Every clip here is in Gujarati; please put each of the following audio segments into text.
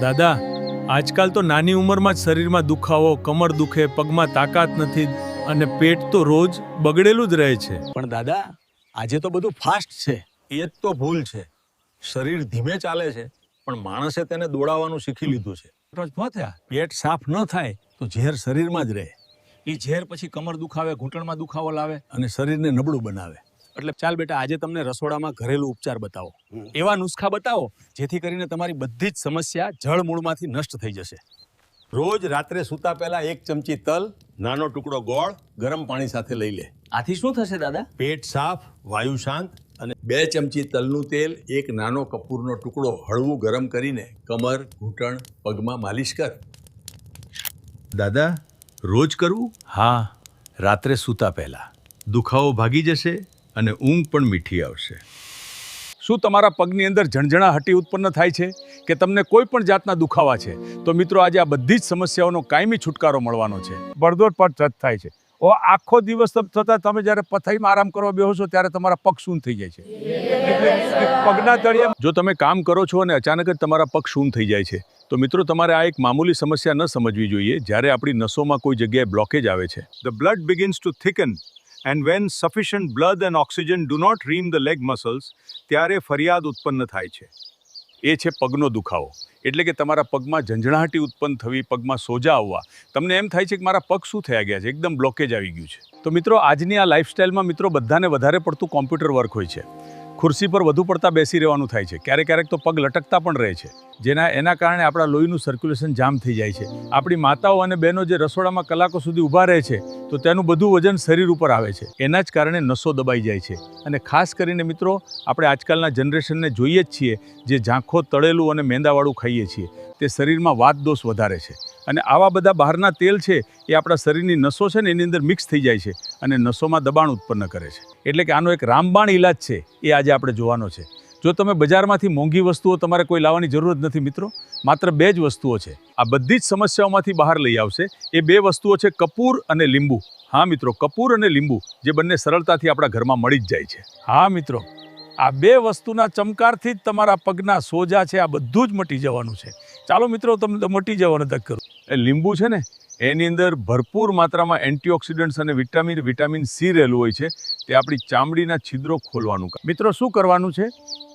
દાદા આજકાલ તો નાની ઉંમરમાં જ શરીરમાં દુખાવો કમર દુખે પગમાં તાકાત નથી અને પેટ તો રોજ બગડેલું જ રહે છે. પણ દાદા આજે તો બધું ફાસ્ટ છે. એ જ તો ભૂલ છે. શરીર ધીમે ચાલે છે પણ માણસે તેને દોડાવવાનું શીખી લીધું છે. પેટ સાફ ન થાય તો ઝેર શરીરમાં જ રહે. એ ઝેર પછી કમર દુખાવે ઘૂંટણમાં દુખાવો લાવે. અને શરીરને નબળું બનાવે. એટલે ચાલ બેટા આજે તમને રસોડામાં ઘરેલું ઉપચાર બતાવો. એવા નુસ્ખા બતાવો જેથી કરીને તમારી બધી જ સમસ્યા જળ મૂળમાંથી નષ્ટ થઈ જશે. રોજ રાત્રે સૂતા પહેલા એક ચમચી તલ નાનો ટુકડો ગોળ ગરમ પાણી સાથે લઈ લે. આથી શું થશે દાદા? પેટ સાફ વાયુ શાંત અને બે ચમચી તલનું તેલ એક નાનો કપૂરનો ટુકડો હળવું ગરમ કરીને કમર ઘૂંટણ પગમાં માલિશ કર. દાદા રોજ કરવું હા રાત્રે સૂતા પહેલા. દુખાવો ભાગી જશે અને ઊંઘ પણ મીઠી આવશે. શું તમારા પગની અંદર ઝણઝણાહટી ઉત્પન્ન થાય છે? કે તમને કોઈ પણ જાતના દુખાવા છે? તો મિત્રો આજે આ બધી જ સમસ્યાઓનો કાયમી છુટકારો મળવાનો છે. બળદોડ પર ટચ થાય છે. ઓ આખો દિવસ થતાં તમે જ્યારે પથાઈમાં આરામ કરવા બેહો છો ત્યારે તમારા પગ શૂન થઈ જાય છે. પગના તળિયા જો તમે કામ કરો છો અને અચાનક જ તમારા પગ શૂન થઈ જાય છે તો મિત્રો તમારે આ એક મામૂલી સમસ્યા ન સમજવી જોઈએ જ્યારે આપણી નસોમાં કોઈ જગ્યાએ બ્લોકેજ આવે છે. The blood begins to thicken. And when sufficient blood and oxygen do not reach the leg muscles ત્યારે ફરિયાદ ઉત્પન્ન થાય છે. એ છે પગનો દુખાવો. એટલે કે તમારા પગમાં ઝંઝણાહટી ઉત્પન્ન થવી, પગમાં સોજા આવવા. તમને એમ થાય છે કે મારા પગ શું થયા ગયા છે? એકદમ બ્લોકેજ આવી ગયું છે. તો મિત્રો, આજની આ લાઇફસ્ટાઇલમાં મિત્રો બધાને વધારે પડતું કોમ્પ્યુટર વર્ક હોય છે. ખુરશી પર વધુ પડતા બેસી રહેવાનું થાય છે. ક્યારેક ક્યારેક તો પગ લટકતા પણ રહે છે. જેના, એના કારણે આપણા લોહીનું સર્ક્યુલેશન જામ થઈ જાય છે. આપણી માતાઓ અને બહેનો જે રસોડામાં કલાકો સુધી ઊભા રહે છે તો તેનું બધું વજન શરીર ઉપર આવે છે. એના જ કારણે નસો દબાઈ જાય છે. અને ખાસ કરીને મિત્રો, આપણે આજકાલના જનરેશનને જોઈએ જ છીએ જે ઝાંખો તળેલું અને મેંદાવાળું ખાઈએ છીએ. તે શરીરમાં વાત દોષ વધારે છે. અને આવા બધા બહારના તેલ છે, એ આપણા શરીરની નસો છે ને એની અંદર મિક્સ થઈ જાય છે અને નસોમાં દબાણ ઉત્પન્ન કરે છે. એટલે કે આનો એક રામબાણ ઇલાજ છે, એ આજે આપણે જોવાનો છે. જો તમે બજારમાંથી મોંઘી વસ્તુઓ તમારે કોઈ લાવવાની જરૂર જ નથી મિત્રો, માત્ર બે જ વસ્તુઓ છે. આ બધી જ સમસ્યાઓમાંથી બહાર લઈ આવશે. એ બે વસ્તુઓ છે કપૂર અને લીંબુ. હા મિત્રો, કપૂર અને લીંબુ જે બંને સરળતાથી આપણા ઘરમાં મળી જ જાય છે. હા મિત્રો, આ બે વસ્તુના ચમકારથી જ તમારા પગના સોજા છે, આ બધું જ મટી જવાનું છે. ચાલો મિત્રો, તમને મટી જવાનું તક કરું. એ લીંબુ છે ને, એની અંદર ભરપૂર માત્રામાં એન્ટીઓક્સિડન્ટ્સ અને વિટામિન વિટામિન સી રહેલું હોય છે. તે આપણી ચામડીના છિદ્રો ખોલવાનું મિત્રો, શું કરવાનું છે?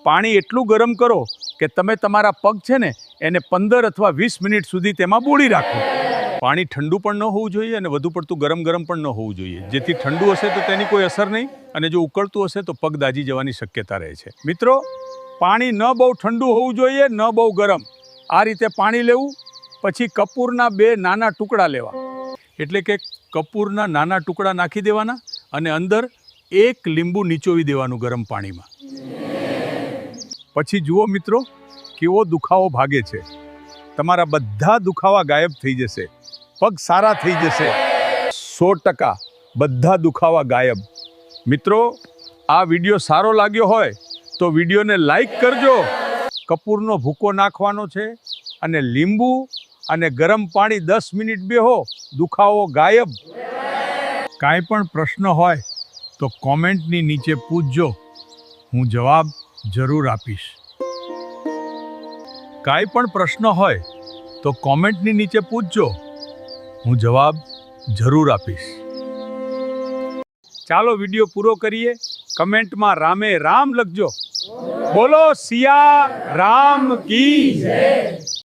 પાણી એટલું ગરમ કરો કે તમે તમારા પગ છે ને એને પંદર અથવા વીસ મિનિટ સુધી તેમાં બોળી રાખો પાણી ઠંડુ પણ ન હોવું જોઈએ અને વધુ પડતું ગરમ ગરમ પણ ન હોવું જોઈએ. જેથી ઠંડુ હશે તો તેની કોઈ અસર નહીં અને જો ઉકળતું હશે તો પગ દાજી જવાની શક્યતા રહે છે. મિત્રો, પાણી ન બહુ ઠંડુ હોવું જોઈએ, ન બહુ ગરમ. આ રીતે પાણી લેવું, પછી કપૂરના બે નાના ટુકડા લેવા. એટલે કે કપૂરના નાના ટુકડા નાખી દેવાના અને અંદર એક લીંબુ નીચોવી દેવાનું ગરમ પાણીમાં. પછી જુઓ મિત્રો કેવો દુખાવો ભાગે છે. તમારા બધા દુખાવા ગાયબ થઈ જશે. પગ સારા થઈ જશે. સો ટકા બધા દુખાવા ગાયબ. મિત્રો, આ વીડિયો સારો લાગ્યો હોય તો વિડીયોને લાઈક કરજો. કપૂરનો ભૂકો નાખવાનો છે અને લીંબુ અને ગરમ પાણી દસ મિનિટ બેહો, દુખાવો ગાયબ. કાંઈ પણ પ્રશ્ન હોય તો કોમેન્ટની નીચે પૂછજો. હું જવાબ જરૂર આપીશ. કાંઈ પણ પ્રશ્ન હોય તો કોમેન્ટની નીચે પૂછજો. હું જવાબ જરૂર આપીશ. ચાલો વીડિયો પૂરો કરીએ. કમેન્ટમાં રામે રામ લખજો. બોલો, સિયા રામ કી જય.